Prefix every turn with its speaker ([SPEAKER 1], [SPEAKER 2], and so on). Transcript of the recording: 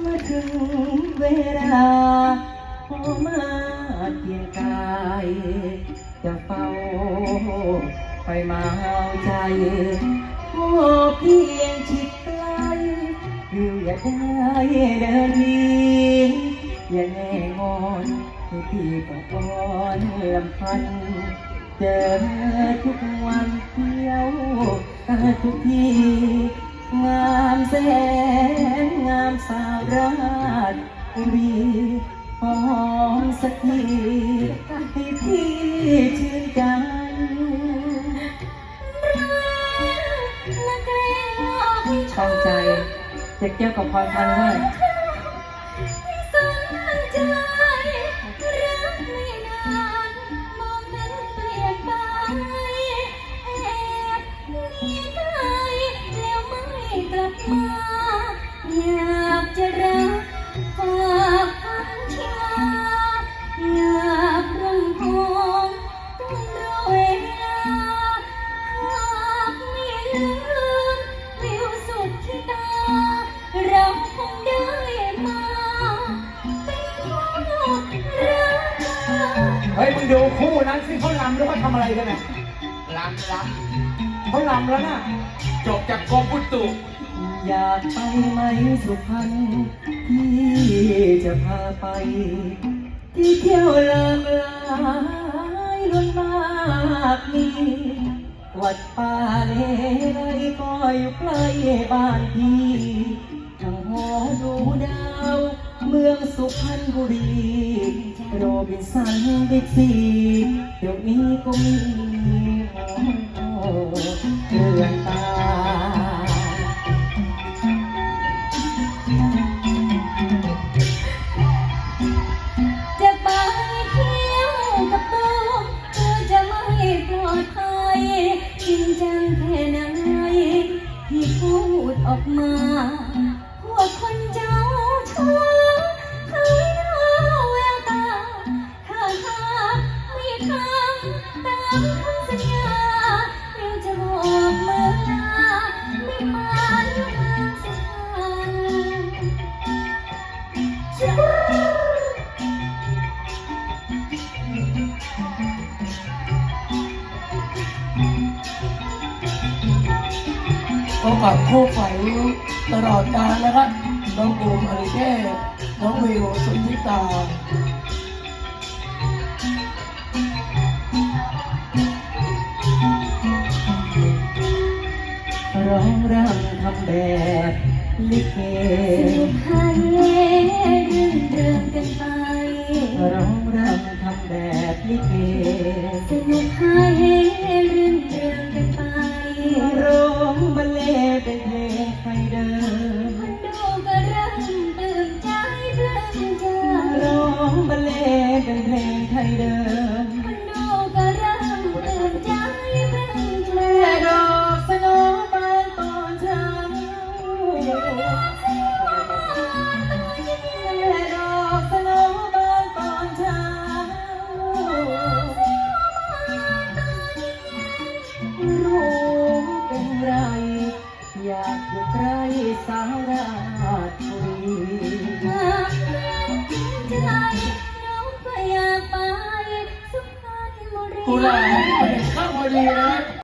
[SPEAKER 1] เมื่อถึงเวลาพอมาเกียงกาย จะเฝ้าไปมาเอาใจขอเพียงชิดใกล้อยู่อย่าได้เดินหนีอย่าแน่งอนให้พี่ก็อ่อนลำพันเจอทุกวันเที่ยวกันทุกทีงามแสน สาวราชบุรีหอมสักทีให้พี่ชื่นใจ
[SPEAKER 2] นักเลงหลอกให้ช
[SPEAKER 1] ตั้งใจเด็กแก้วกับพรพันธ์ด้วย
[SPEAKER 2] ส ตา เราคงได้มา เป็นคู่รักกัน
[SPEAKER 3] เฮ้ยมึงดูคู่นั้นสิเขาลำหรือว่าทำอะไรกันเนี่ย
[SPEAKER 4] ลำล
[SPEAKER 3] เขาลำแล้วน่ะำ
[SPEAKER 4] จบจากกรมอุตุ
[SPEAKER 1] อยากไปไหมสุพรรณที่จะพาไป ที่เที่ยวหลาก วัดป่าเลไรก็อยู่ใกล้บ้านพี่ทางหอดูดาว เมืองสุพรรณบุรี โรบินสันบิ๊กซีเดี๋ยวนี้ก็มีหอโอเรือนตา
[SPEAKER 2] ที่พูดออกมา ก็
[SPEAKER 5] ฝากคู่ฝันตลอดกาลนะครับ น้องบูมอริเก้น้องวิวสุทธิตา
[SPEAKER 1] ร้องรำทำแบบลิเก
[SPEAKER 2] สนุกฮาเย่รื่นเริงกันไป
[SPEAKER 1] ร้องรำทำแบบลิเก
[SPEAKER 2] สนุกฮาเย่รื่นเริงกันไป
[SPEAKER 1] เลงเป็นเพลงไทยเดิม
[SPEAKER 2] คนดูก็เริ่มตื่นใจเพลินใจ
[SPEAKER 1] ร้องบรรเลงเป็นเพลง
[SPEAKER 2] ก็
[SPEAKER 1] อยาก
[SPEAKER 2] ไ